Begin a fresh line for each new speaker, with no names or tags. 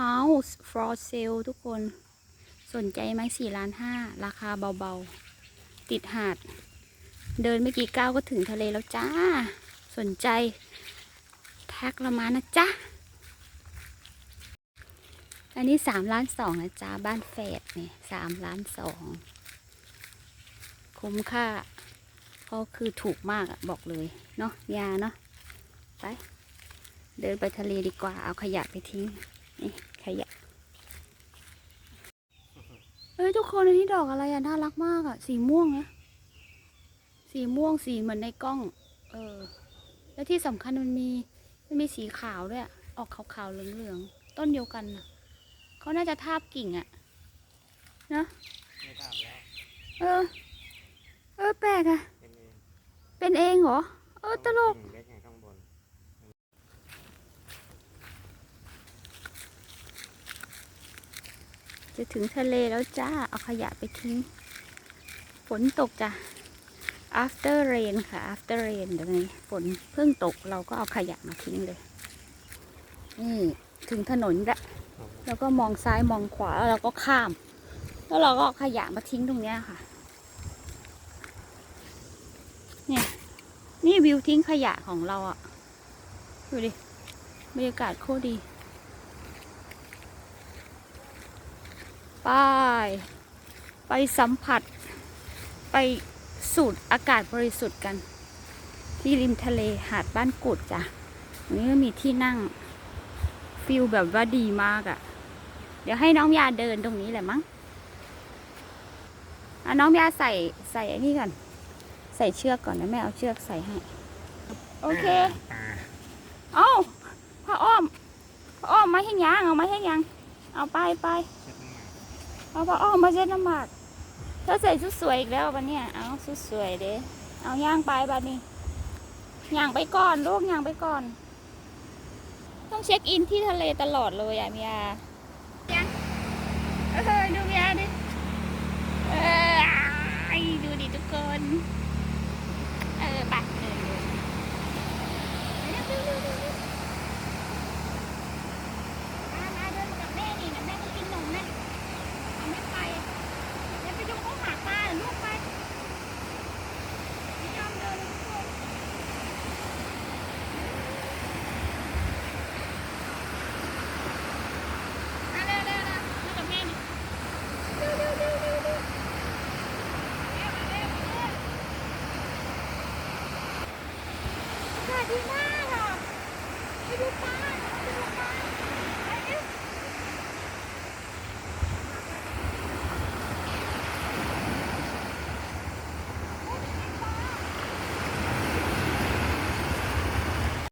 House for sale ทุกคน สนใจไหมสี่ล้านห้าราคาเบาๆ ติดหาด เดินไม่กี่ก้าวก็ถึงทะเลแล้วจ้า สนใจแท็กเรามานะจ๊ะ อันนี้สามล้านสองนะจ๊ะ บ้านแฝดเนี่ยสามล้านสอง คุ้มค่าก็คือถูกมากอะบอกเลย เนาะยาเนาะไป เดินไปทะเลดีกว่าเอาขยะไปทิ้ง นี่ขยะเอ้ยทุกคนอันนี้ดอกอะไรอะน่ารักมากอะสีม่วงนะสีม่วงสีเหมือนในกล้อง เออ แล้วที่สำคัญมันมีมันมีสีขาวด้วยอะออกขาวๆเหลืองๆต้นเดียวกันน่ะเขาน่าจะทาบกิ่งอะเนอะ
ไม่ทราบแล้ว
เออ เออแปลกอะ
เป็นเอง
เป็นเองเหรอ เออตลก
กิ่งเล็กไงข้างบน
จะถึงทะเลแล้วจ้า เอาขยะไปทิ้ง ฝนตกจ้ะ after rain ค่ะ after rain เดี๋ยวนี้ฝนเพิ่งตกเราก็เอาขยะมาทิ้งเลย นี่ถึงถนนแล้วแล้วก็มองซ้ายมองขวาแล้วเราก็ข้าม แล้วเราก็เอาขยะมาทิ้งตรงเนี้ยค่ะ เนี่ย นี่วิวทิ้งขยะของเราอะดูดิ บรรยากาศโคตรดี ไป ไปสัมผัส ไปสูดอากาศบริสุทธิ์กัน ที่ริมทะเลหาดบ้านกุดจ้ะนี้ก็มีที่นั่งฟิลแบบว่าดีมากอะ่ะ เดี๋ยวให้น้องยาเดินตรงนี้แหละมั้งอะน้องยาใส่ใส่ไอ้นี่ก่อน ใส่เชือกก่อนนะแม่เอาเชือกใส่ให้ โอเค เอาผ้าอ้อมผ้าอ้อมมาให้ยังเอามาให้ยัง เอาไปไป
เอา
ปอ้อมมาเช็ดน้ำหมักเธอใส่ชุดสวยอีกแล้ววันนี้เอาชุดสวยเด้เอาย่างไปบัดนี้ย่างไปก่อนลูกย่างไปก่อน ต้องเช็คอินที่ทะเลตลอดเลยอะเมียยังเออดูเมียดิเออไอ้ดูดิทุกคน ดีมากอะให้ดูป้า